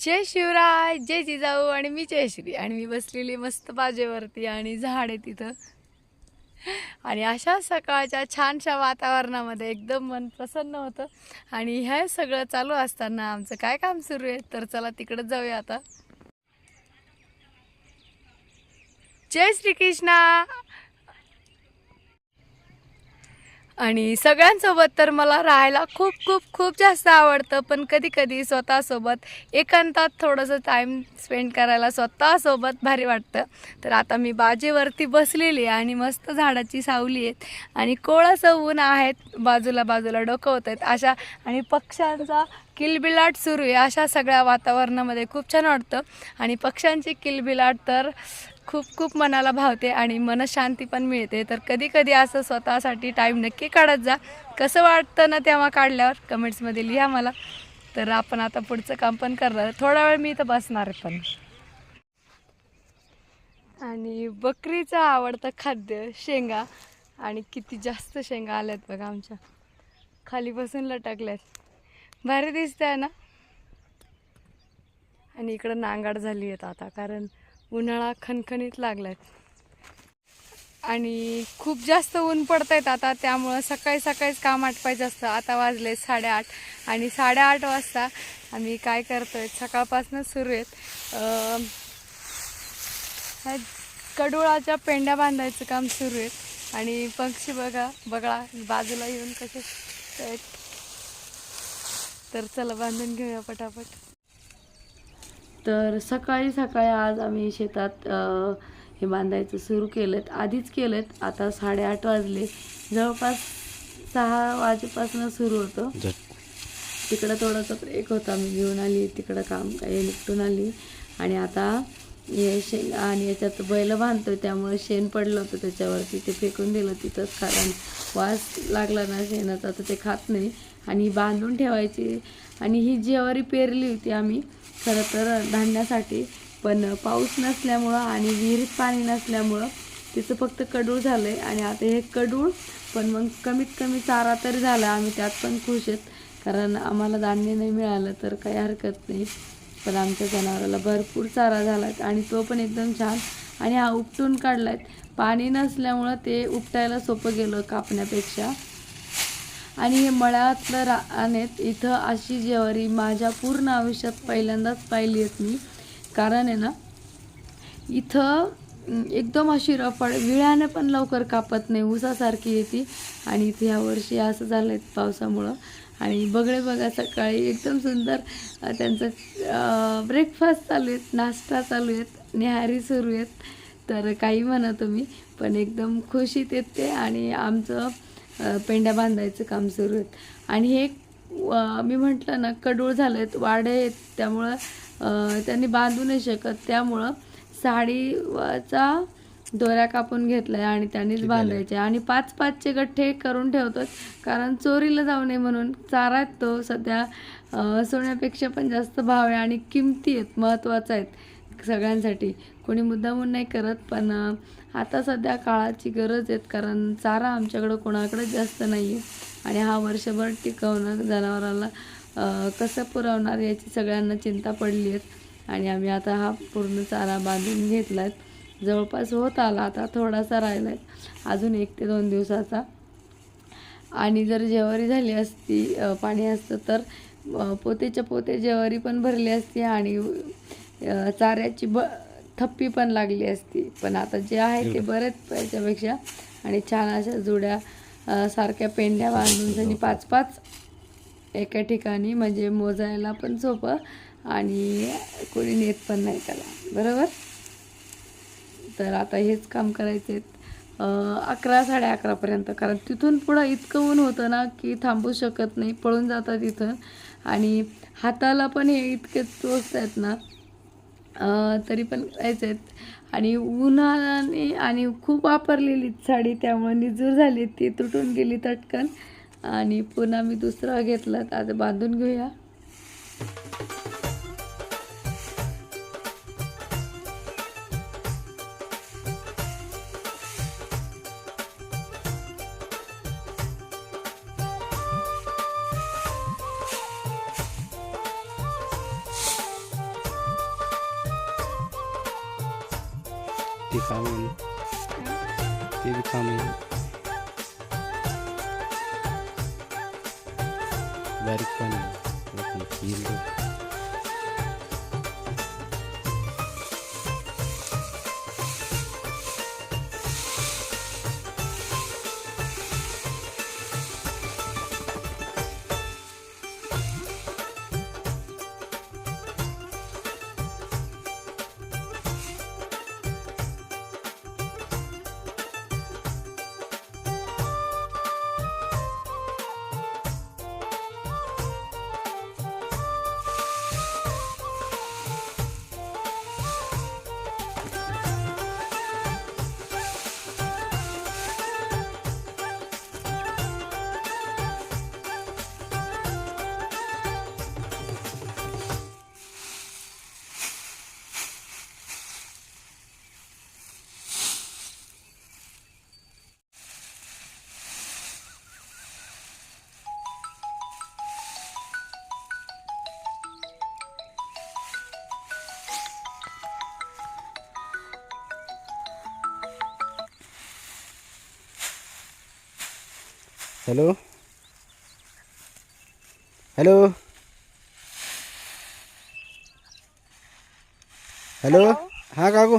जय शिवराय जय जिजाऊ आणि मी जयश्री. आणि मी बसलेली मस्त बाजेवरती आणि झाड आहे तिथं. आणि अशा सकाळच्या छानशा वातावरणामध्ये एकदम मन प्रसन्न होतं. आणि हे सगळं चालू असताना आमचं काय काम सुरू आहे? तर चला तिकडं जाऊया आता. जय श्रीकृष्णा! आणि सगळ्यांसोबत तर मला राहायला खूप खूप खूप जास्त आवडतं पण कधी कधी स्वतःसोबत एकांतात थोडंसं टाईम स्पेंड करायला स्वतःसोबत भारी वाटतं. तर आता मी बाजेवरती बसलेली आहे आणि मस्त झाडाची सावली आहेत आणि कोळसं ऊन आहेत बाजूला बाजूला डोकवत आहेत. अशा आणि पक्ष्यांचा किलबिलाट सुरू आहे. अशा सगळ्या वातावरणामध्ये खूप छान वाटतं. आणि पक्ष्यांची किलबिलाट तर खूप खूप मनाला भावते आणि मनशांती पण मिळते. तर कधी कधी असं स्वतःसाठी टाईम नक्की काढत जा. कसं वाटतं ना तेव्हा काढल्यावर कमेंट्समध्ये लिहा मला. तर आपण आता पुढचं काम पण करणार थोडा वेळ मी इथं बसणार आहे पण. आणि बकरीचं आवडतं खाद्य शेंगा. आणि किती जास्त शेंगा आल्यात बघा आमच्या. खाली बसून लटकल्यात. भारी दिसत आहे ना? आणि इकडं नांगाड झाली आहेत आता कारण उन्हाळा खणखणीत लागलाय. आणि खूप जास्त ऊन पडत आहेत आता त्यामुळं सकाळी सकाळीच काम आटपायचं असतं. आता वाजले साडेआठ आणि साडेआठ वाजता आम्ही काय करतोय सकाळपासूनच सुरू आहेत. कडुळाच्या पेंड्या बांधायचं काम सुरू आहे आणि पक्षी बघा बघा बाजूला येऊन कसे आहेत. तर चला बांधून घेऊया पटापट. तर सकाळी सकाळी आज आम्ही शेतात हे बांधायचं सुरू केलं आधीच केलं आता साडेआठ वाजले. जवळपास सहा वाजेपासून सुरू होतं. तिकडं थोडासा ब्रेक होता. मी घेऊन आली. तिकडं काम काही निपटून आली. आणि आता हे शेण आणि याच्यात बैल बांधतोय. त्यामुळे शेण पडलं होतं त्याच्यावरती. ते फेकून दिलं तिथंच कारण वास लागला ना शेणाचा. तर ते खात नाही. आणि बांधून ठेवायची. आणि ही ज्वारी पेरली होती आम्ही खरं तर धान्यासाठी. पण पाऊस नसल्यामुळं आणि विहिरीत पाणी नसल्यामुळं तिचं फक्त कडूळ झालं आहे आणि आता हे कडूळ पण मग कमीत कमी चारा तरी झाला. आम्ही त्यात पण खुश आहेत. कारण आम्हाला धान्य नाही मिळालं तर काही हरकत नाही. पण आमच्या जनावराला भरपूर चारा झाला आहे आणि तो पण एकदम छान. आणि हा उपटून काढला आहे पाणी नसल्यामुळं ते उपटायला सोपं गेलं कापण्यापेक्षा. आणि हे मळ्यातलं रानेत इथं अशी ज्वारी माझ्या पूर्ण आयुष्यात पहिल्यांदाच पाहिली आहेत मी. कारण आहे ना इथं एकदम अशी रफड विळ्याने पण लवकर कापत नाही ऊसासारखी येते. आणि इथे ह्या वर्षी असं झालं आहे पावसामुळं. आणि बगळे बघा सकाळी एकदम सुंदर त्यांचं ब्रेकफास्ट चालू आहेत नाश्ता चालू आहेत निहारी सुरू आहेत. तर काही म्हणा तुम्ही पण एकदम खुशीत येत. ते आणि आमचं पेंड्या बांधायचं काम सुरू आहेत. आणि हे मी म्हटलं ना कडूळ झालं आहेत वाडे आहेत. त्यामुळं त्यांनी बांधू नाही शकत. त्यामुळं साडीचा दोऱ्या कापून घेतलाय आणि त्यांनीच बांधायचे. आणि पाच पाचचे गठ्ठे करून ठेवतात कारण चोरीला जाऊ नये म्हणून. चारा तो सध्या सोन्यापेक्षा पण जास्त भाव आहे आणि किमती आहेत महत्त्वाचा आहेत सगळ्यांसाठी. कोणी मुद्दामून नाही करत पण आता सध्या काळाची गरज आहेत कारण चारा आमच्याकडं कोणाकडे जास्त नाही आहे आणि हा वर्षभर टिकवणं जनावराला कसं पुरवणार याची सगळ्यांना चिंता पडली आहेत आणि आम्ही आता हा पूर्ण चारा बांधून घेतला आहे जवळपास होत आला आता थोडासा राहिला आहे अजून एक ते दोन दिवसाचा. आणि जर जेवारी झाली असती पाणी असतं तर पोतेच्या पोते जेवारी पण भरली असती आणि चाऱ्याची ब थप्पी पण लागली असती. पण आता जे आहे ते बरेच याच्यापेक्षा आणि छान अशा जुड्या सारख्या पेंड्या बांधून त्यांनी पाच पाच एका ठिकाणी म्हणजे मोजायला पण सोपं आणि कोणी नेत पण नाही त्याला. बरोबर? तर आता हेच काम करायचे अकरा साडे अकरापर्यंत कारण तिथून पुढं इतकं ऊन होतं ना की थांबू शकत नाही पळून जातात इथं. आणि हाताला पण हे इतके टोचत आहेत ना. तरी पण करायचे आहेत. आणि उन्हाने आणि खूप वापरलेली साडी त्यामुळे निजूर झाली ती तुटून गेली तटकन. आणि पुन्हा मी दुसरा घेतला आता बांधून घेऊया. ते काम आहे ना. ते बी काम आहे बारीक पाणी हॅलो? हॅलो? हॅलो? हा काकू?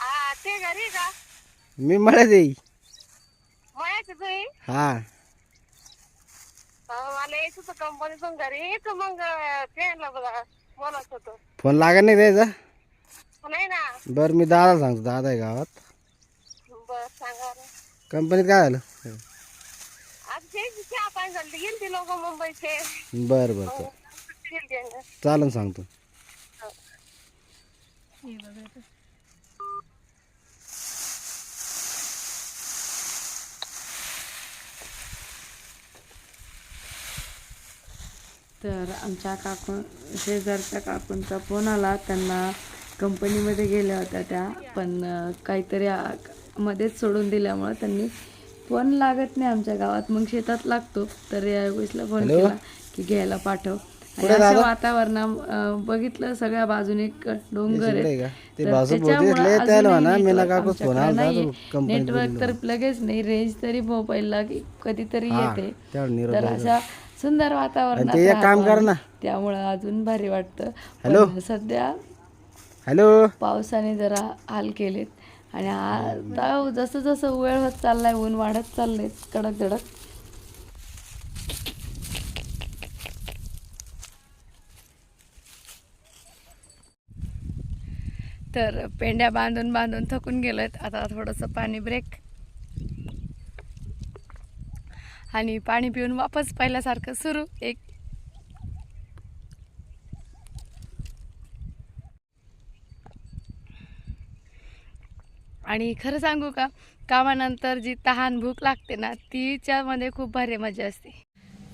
हा ते घरी का? मी मळ्यात येई मयाच तुम्ही हा. मला यायचं होतं कंपनीतून घरी. तर मग ट्रेनला बघा बोलत होतो. फोन लागत नाही द्यायचा नाही ना. बरं मी दादा सांगतो. दादा आहे गावात. बर सांगा ना. कंपनीत काय झालं? चहा पाणी झालं लोक मुंबईचे. बरं बरं बरं गेलते ना. चालन सांगतो. तर आमच्या काकू शेजारच्या काकूंचा फोन आला. त्यांना कंपनीमध्ये गेल्या होत्या त्या. पण अं, काहीतरी आ- मध्येच सोडून दिल्यामुळं त्यांनी फोन लागत नाही आमच्या गावात. मग शेतात लागतो. तर या गोष्टीला फोन? केला की घ्यायला पाठव. आणि दादा? वातावरणा बघितलं सगळ्या बाजूने डोंगर नेटवर्क तर लगेच नाही रेंज तरी मोबाईलला कधीतरी येते. तर. अशा सुंदर. ना. त्यामुळं अजून भारी वाटतं. सध्या हॅलो. पावसाने जरा हाल केलेत. आणि आता जसं जसं वेळ होत चाललाय ऊन वाढत चाललंय कडक धडक तर पेंड्या बांधून बांधून थकून गेलोत आता थोडंसं पाणी ब्रेक आणि पाणी पिऊन वापस पहिल्यासारखं सुरू. एक आणि खरं सांगू का? कामानंतर जी तहान भूक लागते ना तिच्यामध्ये खूप भारी मजा असते.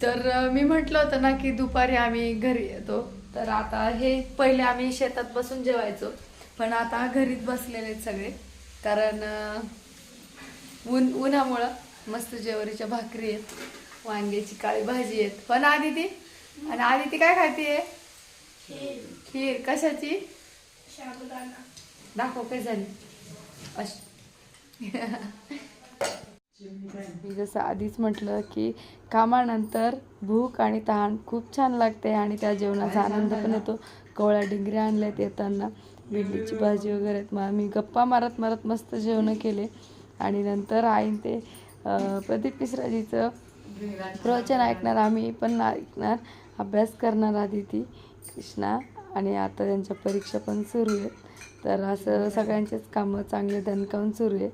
तर मी म्हटलं होतं ना की दुपारी आम्ही घरी येतो. तर आता हे पहिले आम्ही शेतात बसून जेवायचो. पण आता घरीच बसलेले आहेत सगळे. कारण ऊन उन्हामुळं मस्त जेवरीच्या भाकरी आहेत वांग्याची काळी भाजी आहेत. पण आधी ती आणि आधी ती काय खातीये खीर. कशाची? दाखव काय झाली अश मी जसं आधीच म्हटलं की कामानंतर भूक आणि तहान खूप छान लागते आणि त्या जेवणाचा आनंद पण येतो. कवळ्या डिंगऱ्या आणल्यात येताना भेंडीची भाजी वगैरे आहेत. मग आम्ही गप्पा मारत मारत मस्त जेवणं केले. आणि नंतर आईन ते प्रदीप मिश्राजीचं प्रवचन ऐकणार आम्ही पण ऐकणार अभ्यास करणार आधी ती कृष्णा. आणि आता त्यांच्या परीक्षा पण सुरू आहेत. तर असं सगळ्यांचेच कामं चांगले दणकावून सुरू आहे.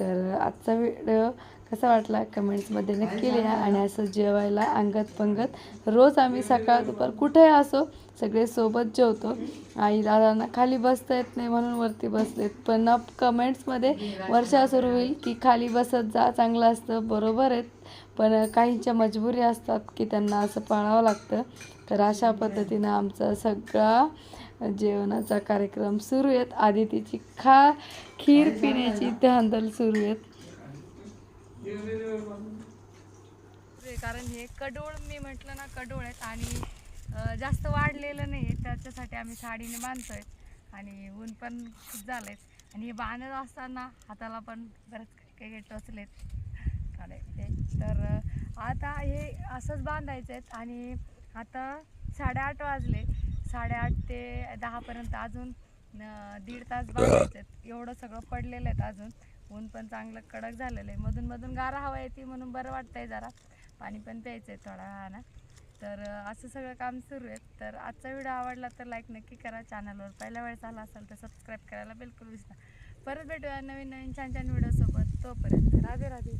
तर आजचा व्हिडिओ कसा वाटला कमेंट्समध्ये नक्की लिहा आणि असं जेवायला अंगत पंगत रोज आम्ही सकाळ दुपार कुठेही असो सगळे सोबत जेवतो. आई दादांना खाली बसता येत नाही म्हणून वरती बसलेत. पण कमेंट्समध्ये वर्षा सुरू होईल की खाली बसत जा चांगलं असतं बरोबर आहेत. पण काहींच्या मजबुरी असतात की त्यांना असं पाळावं लागतं. तर अशा पद्धतीनं आमचा सगळा जेवणाचा कार्यक्रम सुरू आहेत. आधी तिची खा खीर पिण्याची धांदल सुरू आहेत. कारण हे कडोळ मी म्हटलं ना कडोळ आहेत आणि जास्त वाढलेलं नाही त्याच्यासाठी आम्ही साडीने बांधतोय आणि ऊन पण खूप झालंय. आणि हे बांधत असताना हाताला पण बरेच काही काही टोचलेत काढे ते. तर आता हे असंच बांधायचं आहेत आणि आता साडेआठ वाजले. साडेआठ ते दहापर्यंत अजून दीड तास बांधायचे आहेत एवढं सगळं पडलेलं आहेत अजून. ऊन पण चांगलं कडक झालेलं आहे. मधून मधून गारा हवा येते म्हणून बरं वाटतंय जरा. पाणी पण प्यायचं आहे थोडा वेळानं तर असं सगळं काम सुरू आहे तर आजचा व्हिडिओ आवडला तर लाईक नक्की करा. चॅनलवर पहिल्या वेळेस आला असेल तर सबस्क्राईब करायला बिलकुल विसरा. परत भेटूया नवीन नवीन छान छान व्हिडिओसोबत. तोपर्यंत राधे राधे.